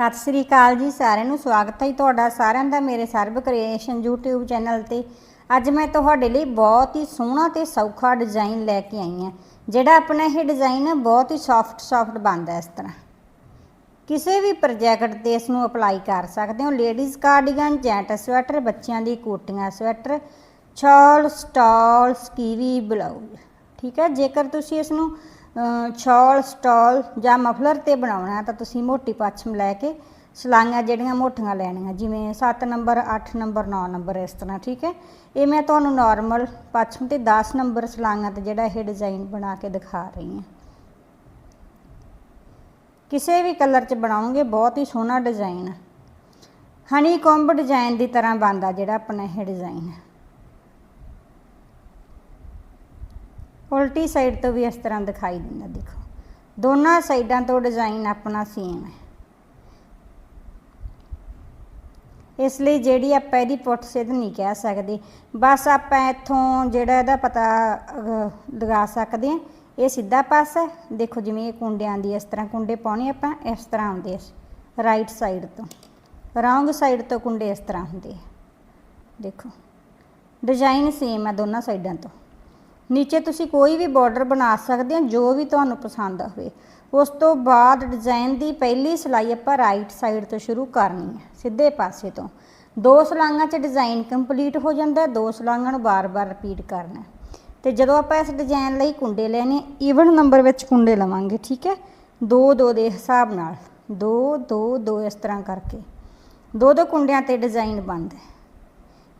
ਸਤਿ ਸ੍ਰੀ ਅਕਾਲ ਜੀ ਸਾਰਿਆਂ ਨੂੰ, ਸਵਾਗਤ ਹੈ ਜੀ ਤੁਹਾਡਾ ਸਾਰਿਆਂ ਦਾ ਮੇਰੇ ਸਰਬ ਕ੍ਰੀਏਸ਼ਨ YouTube ਚੈਨਲ ਤੇ। ਅੱਜ ਮੈਂ ਤੁਹਾਡੇ ਲਈ ਬਹੁਤ ਹੀ ਸੋਹਣਾ ਤੇ ਸੌਖਾ ਡਿਜ਼ਾਈਨ ਲੈ ਕੇ ਆਈ ਹਾਂ, ਜਿਹੜਾ ਆਪਣਾ ਇਹ ਡਿਜ਼ਾਈਨ ਹੈ ਬਹੁਤ ਹੀ ਸੌਫਟ ਸੌਫਟ ਬਣਦਾ ਇਸ ਤਰ੍ਹਾਂ। ਕਿਸੇ ਵੀ ਪ੍ਰੋਜੈਕਟ ਤੇ ਇਸ ਨੂੰ ਅਪਲਾਈ ਕਰ ਸਕਦੇ ਹੋ ਲੇਡੀਜ਼ ਕਾਰਡੀਗਨ ਜੈਂਟ ਸਵੈਟਰ ਬੱਚਿਆਂ ਦੀ ਕੋਟੀਆਂ ਸਵੈਟਰ ਛਾਲ ਸਟਾਲ ਸਕੀਵੀ ਬਲਾਊਜ਼ ਠੀਕ ਹੈ, ਜੇਕਰ ਤੁਸੀਂ ਇਸ ਨੂੰ ਛਾਲ ਸਟਾਲ ਜਾਂ ਮਫਲਰ ਤੇ ਬਣਾਉਣਾ ਤਾਂ ਤੁਸੀਂ ਮੋਟੀ ਪੱਛਮ ਲੈ ਕੇ ਸਲਾਈਆਂ ਜਿਹੜੀਆਂ ਮੋਟੀਆਂ ਲੈਣੀਆਂ, ਜਿਵੇਂ 7 ਨੰਬਰ 8 ਨੰਬਰ 9 ਨੰਬਰ ਇਸ ਤਰ੍ਹਾਂ, ਠੀਕ ਹੈ? ਇਹ ਮੈਂ ਤੁਹਾਨੂੰ ਨਾਰਮਲ ਪੱਛਮ ਤੇ 10 ਨੰਬਰ ਸਲਾਈਆਂ ਤੇ ਜਿਹੜਾ ਇਹ ਡਿਜ਼ਾਈਨ ਬਣਾ ਕੇ ਦਿਖਾ ਰਹੀ ਹਾਂ। ਕਿਸੇ ਵੀ ਕਲਰ 'ਚ ਬਣਾਉਂਗੇ ਬਹੁਤ ਹੀ ਸੋਹਣਾ ਡਿਜ਼ਾਈਨ ਹਨੀ ਕੰਬ ਡਿਜ਼ਾਈਨ ਦੀ ਤਰ੍ਹਾਂ ਬਣਦਾ ਜਿਹੜਾ ਆਪਣਾ ਇਹ ਡਿਜ਼ਾਈਨ ਹੈ। ਉਲਟੀ ਸਾਈਡ ਤੋਂ ਵੀ ਇਸ ਤਰ੍ਹਾਂ ਦਿਖਾਈ ਦਿੰਦਾ, ਦੇਖੋ। ਦੋਨਾਂ ਸਾਈਡਾਂ ਤੋਂ ਡਿਜ਼ਾਈਨ ਆਪਣਾ ਸੇਮ ਹੈ। ਇਸ ਲਈ ਜਿਹੜੀ ਆਪਾਂ ਇਹਦੀ ਪੁੱਠ ਸਿੱਧ ਨਹੀਂ ਕਹਿ ਸਕਦੇ, ਬਸ ਆਪਾਂ ਇੱਥੋਂ ਜਿਹੜਾ ਇਹਦਾ ਪਤਾ ਲਗਾ ਸਕਦੇ ਹਾਂ। ਇਹ ਸਿੱਧਾ ਪਾਸਾ ਹੈ। ਦੇਖੋ ਜਿਵੇਂ ਇਹ ਕੁੰਡਿਆਂ ਦੀ ਇਸ ਤਰ੍ਹਾਂ ਕੁੰਡੇ ਪਾਉਣੇ ਆਪਾਂ, ਇਸ ਤਰ੍ਹਾਂ ਆਉਂਦੇ ਆ ਰਾਈਟ ਸਾਈਡ ਤੋਂ। ਰੌਂਗ ਸਾਈਡ ਤੋਂ ਕੁੰਡੇ ਇਸ ਤਰ੍ਹਾਂ ਹੁੰਦੇ ਆ। ਦੇਖੋ ਡਿਜ਼ਾਈਨ ਸੇਮ ਹੈ ਦੋਨਾਂ ਸਾਈਡਾਂ ਤੋਂ। ਨੀਚੇ ਤੁਸੀਂ ਕੋਈ ਵੀ ਬਾਰਡਰ ਬਣਾ ਸਕਦੇ ਹੋ, ਜੋ ਵੀ ਤੁਹਾਨੂੰ ਪਸੰਦ ਹੋਵੇ ਉਸ ਤੋਂ ਬਾਅਦ ਡਿਜ਼ਾਈਨ ਦੀ ਪਹਿਲੀ ਸਿਲਾਈ ਆਪਾਂ ਰਾਈਟ ਸਾਈਡ ਤੋਂ ਸ਼ੁਰੂ ਕਰਨੀ ਹੈ, ਸਿੱਧੇ ਪਾਸੇ ਤੋਂ ਦੋ ਸਲਾਂਗਾਂ 'ਚ ਡਿਜ਼ਾਈਨ ਕੰਪਲੀਟ ਹੋ ਜਾਂਦਾ, ਦੋ ਸਲਾਂਗਾਂ ਨੂੰ ਬਾਰ-ਬਾਰ ਰਿਪੀਟ ਕਰਨਾ ਹੈ। ਤੇ ਜਦੋਂ ਆਪਾਂ ਇਸ ਡਿਜ਼ਾਈਨ ਲਈ ਕੁੰਡੇ ਲੈਣੇ ਈਵਨ ਨੰਬਰ ਵਿੱਚ ਕੁੰਡੇ ਲਵਾਂਗੇ, ਠੀਕ ਹੈ ਦੋ ਦੋ ਦੇ ਹਿਸਾਬ ਨਾਲ ਦੋ ਦੋ ਦੋ ਇਸ ਤਰ੍ਹਾਂ ਕਰਕੇ ਦੋ ਦੋ ਕੁੰਡਿਆਂ ਤੇ ਡਿਜ਼ਾਈਨ ਬਣਦਾ ਹੈ।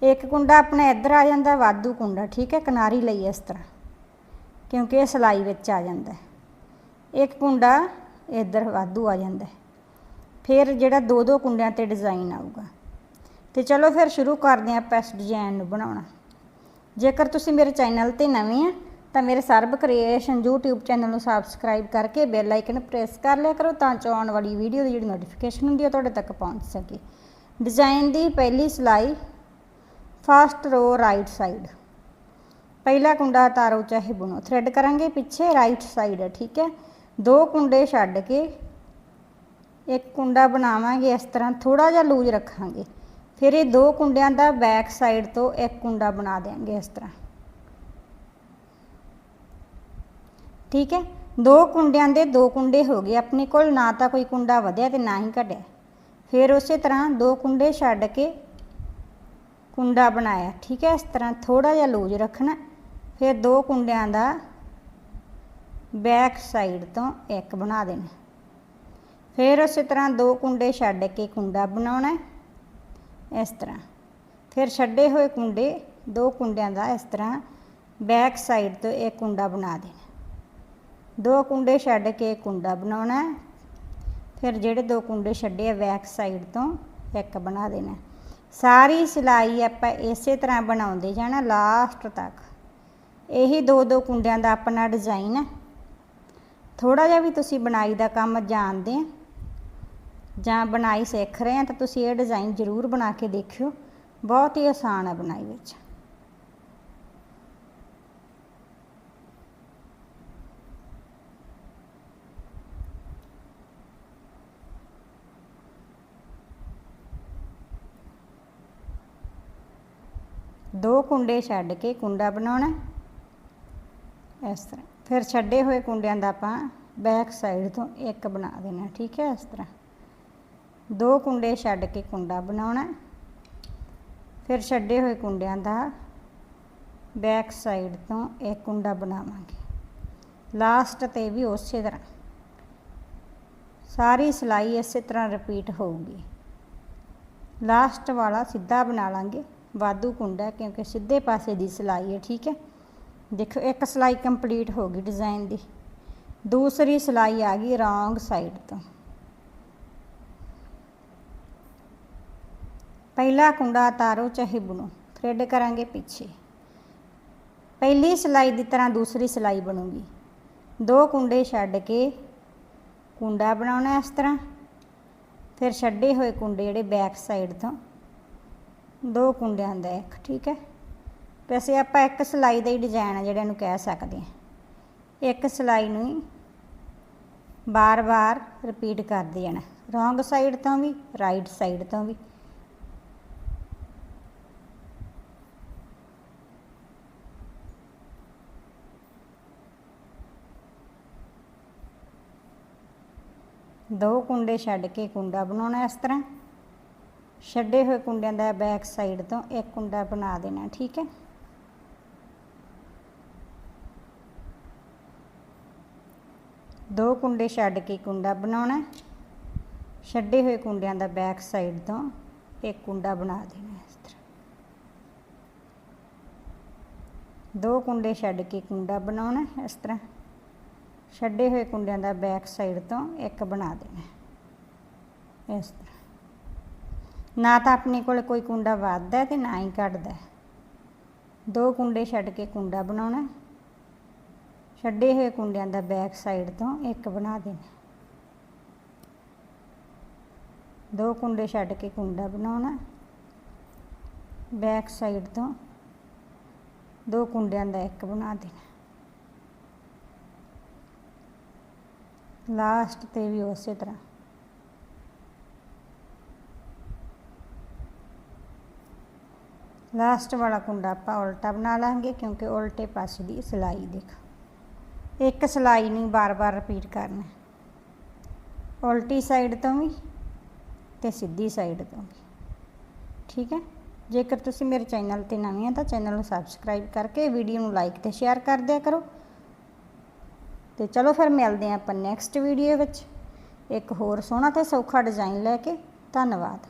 ਇੱਕ ਕੁੰਡਾ ਆਪਣਾ ਇੱਧਰ ਆ ਜਾਂਦਾ, ਵਾਧੂ ਕੁੰਡਾ, ਠੀਕ ਹੈ, ਕਿਨਾਰੀ ਲਈ ਇਸ ਤਰ੍ਹਾਂ, ਕਿਉਂਕਿ ਇਹ ਸਿਲਾਈ ਵਿੱਚ ਆ ਜਾਂਦਾ ਇੱਕ ਕੁੰਡਾ ਇੱਧਰ ਵਾਧੂ ਆ ਜਾਂਦਾ ਫਿਰ ਜਿਹੜਾ ਦੋ ਦੋ ਕੁੰਡਿਆਂ ਤੇ ਡਿਜ਼ਾਈਨ ਆਊਗਾ। ਤੇ ਚਲੋ ਫਿਰ ਸ਼ੁਰੂ ਕਰਦੇ ਹਾਂ ਆਪਾਂ ਇਸ ਡਿਜ਼ਾਈਨ ਨੂੰ ਬਣਾਉਣਾ। ਜੇਕਰ ਤੁਸੀਂ ਮੇਰੇ ਚੈਨਲ ਤੇ ਨਵੇਂ ਆ, ਤਾਂ ਮੇਰੇ ਸਰਬ ਕ੍ਰੀਏਸ਼ਨ YouTube ਚੈਨਲ ਨੂੰ ਸਬਸਕ੍ਰਾਈਬ ਕਰਕੇ ਬੈਲ ਆਈਕਨ ਪ੍ਰੈਸ ਕਰ ਲਿਆ ਕਰੋ, ਤਾਂ ਜੋ ਆਉਣ ਵਾਲੀ ਵੀਡੀਓ ਦੀ ਜਿਹੜੀ ਨੋਟੀਫਿਕੇਸ਼ਨ ਹੁੰਦੀ ਹੈ ਉਹ ਤੁਹਾਡੇ ਤੱਕ ਪਹੁੰਚ ਸਕੇ। ਡਿਜ਼ਾਈਨ ਦੀ ਪਹਿਲੀ ਸਿਲਾਈ ਫਸਟ ਰੋ ਰਾਈਟ ਸਾਈਡ ਪਹਿਲਾ ਕੁੰਡਾ ਤਾਰੋ ਚਾਹੇ ਬੁਣੋ ਥ੍ਰੈਡ ਕਰਾਂਗੇ ਪਿੱਛੇ ਰਾਈਟ ਸਾਈਡ ਹੈ ਠੀਕ ਹੈ ਦੋ ਕੁੰਡੇ ਛੱਡ ਕੇ ਇੱਕ ਕੁੰਡਾ ਬਣਾਵਾਂਗੇ ਇਸ ਤਰ੍ਹਾਂ ਥੋੜਾ ਜਿਹਾ ਲੂਜ਼ ਰੱਖਾਂਗੇ ਫਿਰ ਇਹ ਦੋ ਕੁੰਡਿਆਂ ਦਾ ਬੈਕ ਸਾਈਡ ਤੋਂ ਇੱਕ ਕੁੰਡਾ ਬਣਾ ਦੇਾਂਗੇ ਇਸ ਤਰ੍ਹਾਂ ਠੀਕ ਹੈ ਦੋ ਕੁੰਡਿਆਂ ਦੇ ਦੋ ਕੁੰਡੇ ਹੋ ਗਏ ਆਪਣੇ ਕੋਲ ਨਾ ਤਾਂ ਕੋਈ ਕੁੰਡਾ ਵਧਿਆ ਤੇ ਨਾ ਹੀ ਘਟਿਆ ਫਿਰ ਉਸੇ ਤਰ੍ਹਾਂ ਦੋ ਕੁੰਡੇ ਛੱਡ ਕੇ ਕੁੰਡਾ ਬਣਾਇਆ, ਠੀਕ ਹੈ? ਇਸ ਤਰ੍ਹਾਂ ਥੋੜਾ ਜਿਹਾ ਲੂਜ਼ ਰੱਖਣਾ। ਫਿਰ ਦੋ ਕੁੰਡਿਆਂ ਦਾ ਬੈਕ ਸਾਈਡ ਤੋਂ ਇੱਕ ਬਣਾ ਦੇਣਾ। ਫਿਰ ਉਸੇ ਤਰ੍ਹਾਂ ਦੋ ਕੁੰਡੇ ਛੱਡ ਕੇ ਕੁੰਡਾ ਬਣਾਉਣਾ ਇਸ ਤਰ੍ਹਾਂ। ਫਿਰ ਛੱਡੇ ਹੋਏ ਕੁੰਡੇ ਦੋ ਕੁੰਡਿਆਂ ਦਾ ਇਸ ਤਰ੍ਹਾਂ ਬੈਕ ਸਾਈਡ ਤੋਂ ਇੱਕ ਕੁੰਡਾ ਬਣਾ ਦੇਣਾ। ਦੋ ਕੁੰਡੇ ਛੱਡ ਕੇ ਕੁੰਡਾ ਬਣਾਉਣਾ ਫਿਰ ਜਿਹੜੇ ਦੋ ਕੁੰਡੇ ਛੱਡੇ ਆ ਬੈਕ ਸਾਈਡ ਤੋਂ ਇੱਕ ਬਣਾ ਦੇਣਾ ਸਾਰੀ ਸਿਲਾਈ ਆਪਾਂ ਇਸੇ ਤਰ੍ਹਾਂ ਬਣਾਉਂਦੇ ਜਾਣਾ ਲਾਸਟ ਤੱਕ। ਇਹੀ ਦੋ ਦੋ ਕੁੰਡਿਆਂ ਦਾ ਆਪਣਾ ਡਿਜ਼ਾਈਨ ਹੈ ਥੋੜਾ ਜਿਹਾ ਵੀ ਤੁਸੀਂ ਬਣਾਈ ਦਾ ਕੰਮ ਜਾਣਦੇ ਆ, ਜਾਂ ਬਣਾਈ ਸਿੱਖ ਰਹੇ ਆ, ਤਾਂ ਤੁਸੀਂ ਇਹ ਡਿਜ਼ਾਈਨ ਜ਼ਰੂਰ ਬਣਾ ਕੇ ਦੇਖਿਓ। ਬਹੁਤ ਹੀ ਆਸਾਨ ਹੈ ਬਣਾਈ ਵਿੱਚ। ਦੋ ਕੁੰਡੇ ਛੱਡ ਕੇ ਕੁੰਡਾ ਬਣਾਉਣਾ ਇਸ ਤਰ੍ਹਾਂ। ਫਿਰ ਛੱਡੇ ਹੋਏ ਕੁੰਡਿਆਂ ਦਾ ਆਪਾਂ ਬੈਕ ਸਾਈਡ ਤੋਂ ਇੱਕ ਬਣਾ ਦੇਣਾ ਠੀਕ ਹੈ, ਇਸ ਤਰ੍ਹਾਂ। ਦੋ ਕੁੰਡੇ ਛੱਡ ਕੇ ਕੁੰਡਾ ਬਣਾਉਣਾ ਫਿਰ ਛੱਡੇ ਹੋਏ ਕੁੰਡਿਆਂ ਦਾ ਬੈਕ ਸਾਈਡ ਤੋਂ ਇੱਕ ਕੁੰਡਾ ਬਣਾਵਾਂਗੇ। ਲਾਸਟ ਤੇ ਵੀ ਉਸੇ ਤਰ੍ਹਾਂ। ਸਾਰੀ ਸਿਲਾਈ ਇਸੇ ਤਰ੍ਹਾਂ ਰਿਪੀਟ ਹੋਊਗੀ। ਲਾਸਟ ਵਾਲਾ ਸਿੱਧਾ ਬਣਾ ਲਾਂਗੇ। ਵਾਧੂ ਕੁੰਡਾ ਹੈ, ਕਿਉਂਕਿ ਸਿੱਧੇ ਪਾਸੇ ਦੀ ਸਿਲਾਈ ਹੈ, ਠੀਕ ਹੈ? ਦੇਖੋ ਇੱਕ ਸਿਲਾਈ ਕੰਪਲੀਟ ਹੋ ਗਈ ਡਿਜ਼ਾਈਨ ਦੀ। ਦੂਸਰੀ ਸਿਲਾਈ ਆ ਗਈ ਰੌਂਗ ਸਾਈਡ ਤੋਂ। ਪਹਿਲਾ ਕੁੰਡਾ ਤਾਰੋ ਚਾਹੇ ਬੁਣੋ ਥ੍ਰੈਡ ਕਰਾਂਗੇ ਪਿੱਛੇ। ਪਹਿਲੀ ਸਿਲਾਈ ਦੀ ਤਰ੍ਹਾਂ ਦੂਸਰੀ ਸਿਲਾਈ ਬਣੂਗੀ। ਦੋ ਕੁੰਡੇ ਛੱਡ ਕੇ ਕੁੰਡਾ ਬਣਾਉਣਾ ਇਸ ਤਰ੍ਹਾਂ। ਫਿਰ ਛੱਡੇ ਹੋਏ ਕੁੰਡੇ ਜਿਹੜੇ ਬੈਕ ਸਾਈਡ ਤੋਂ ਦੋ ਕੁੰਡਿਆਂ ਦਾ ਇੱਕ, ਠੀਕ ਹੈ? ਵੈਸੇ ਆਪਾਂ ਇੱਕ ਸਿਲਾਈ ਦਾ ਹੀ ਡਿਜ਼ਾਈਨ ਹੈ ਜਿਹੜਾ ਇਹਨੂੰ ਕਹਿ ਸਕਦੇ ਹਾਂ। ਇੱਕ ਸਿਲਾਈ ਨੂੰ ਹੀ ਬਾਰ-ਬਾਰ ਰਿਪੀਟ ਕਰਦੇ ਜਾਣਾ ਰੋਂਗ ਸਾਈਡ ਤੋਂ ਵੀ ਰਾਈਟ ਸਾਈਡ ਤੋਂ ਵੀ। ਦੋ ਕੁੰਡੇ ਛੱਡ ਕੇ ਕੁੰਡਾ ਬਣਾਉਣਾ ਇਸ ਤਰ੍ਹਾਂ। ਛੱਡੇ ਹੋਏ ਕੁੰਡਿਆਂ ਦਾ ਬੈਕ ਸਾਈਡ ਤੋਂ ਇੱਕ ਕੁੰਡਾ ਬਣਾ ਦੇਣਾ, ਠੀਕ ਹੈ? ਦੋ ਕੁੰਡੇ ਛੱਡ ਕੇ ਕੁੰਡਾ ਬਣਾਉਣਾ ਛੱਡੇ ਹੋਏ ਕੁੰਡਿਆਂ ਦਾ ਬੈਕ ਸਾਈਡ ਤੋਂ ਇੱਕ ਕੁੰਡਾ ਬਣਾ ਦੇਣਾ ਇਸ ਤਰ੍ਹਾਂ। ਦੋ ਕੁੰਡੇ ਛੱਡ ਕੇ ਕੁੰਡਾ ਬਣਾਉਣਾ ਇਸ ਤਰ੍ਹਾਂ। ਛੱਡੇ ਹੋਏ ਕੁੰਡਿਆਂ ਦਾ ਬੈਕ ਸਾਈਡ ਤੋਂ ਇੱਕ ਬਣਾ ਦੇਣਾ ਇਸ ਤਰ੍ਹਾਂ। ਨਾ ਤਾਂ ਆਪਣੇ ਕੋਲ ਕੋਈ ਕੁੰਡਾ ਵੱਧਦਾ ਹੈ ਤੇ ਨਾ ਹੀ ਘਟਦਾ ਹੈ। ਦੋ ਕੁੰਡੇ ਛੱਡ ਕੇ ਕੁੰਡਾ ਬਣਾਉਣਾ ਹੈ। ਛੱਡੇ ਹੋਏ ਕੁੰਡਿਆਂ ਦਾ ਬੈਕ ਸਾਈਡ ਤੋਂ ਇੱਕ ਬਣਾ ਦੇਣਾ ਦੋ ਕੁੰਡੇ ਛੱਡ ਕੇ ਕੁੰਡਾ ਬਣਾਉਣਾ ਬੈਕ ਸਾਈਡ ਤੋਂ ਦੋ ਕੁੰਡਿਆਂ ਦਾ ਇੱਕ ਬਣਾ ਦੇਣਾ ਲਾਸਟ ਤੇ ਵੀ ਉਸੇ ਤਰ੍ਹਾਂ ਲਾਸਟ ਵਾਲਾ ਕੁੰਡਾ ਆਪਾਂ ਉਲਟਾ ਬਣਾ ਲਾਂਗੇ ਕਿਉਂਕਿ ਉਲਟੇ ਪਾਸੇ ਦੀ ਸਿਲਾਈ ਦੇਖ। ਇੱਕ ਸਿਲਾਈ ਨਹੀਂ, ਬਾਰ-ਬਾਰ ਰਿਪੀਟ ਕਰਨਾ। ਉਲਟੀ ਸਾਈਡ ਤੋਂ ਵੀ ਤੇ ਸਿੱਧੀ ਸਾਈਡ ਤੋਂ ਵੀ। ਠੀਕ ਹੈ? ਜੇਕਰ ਤੁਸੀਂ ਮੇਰੇ ਚੈਨਲ ਤੇ ਨਵੇਂ ਆ ਤਾਂ ਚੈਨਲ ਨੂੰ ਸਬਸਕ੍ਰਾਈਬ ਕਰਕੇ ਵੀਡੀਓ ਨੂੰ ਲਾਈਕ ਤੇ ਸ਼ੇਅਰ ਕਰ ਦਿਆ ਕਰੋ। ਤੇ ਚਲੋ ਫਿਰ ਮਿਲਦੇ ਹਾਂ ਆਪਾਂ ਨੈਕਸਟ ਵੀਡੀਓ ਵਿੱਚ। ਇੱਕ ਹੋਰ ਸੋਹਣਾ ਤੇ ਸੌਖਾ ਡਿਜ਼ਾਈਨ ਲੈ ਕੇ। ਧੰਨਵਾਦ।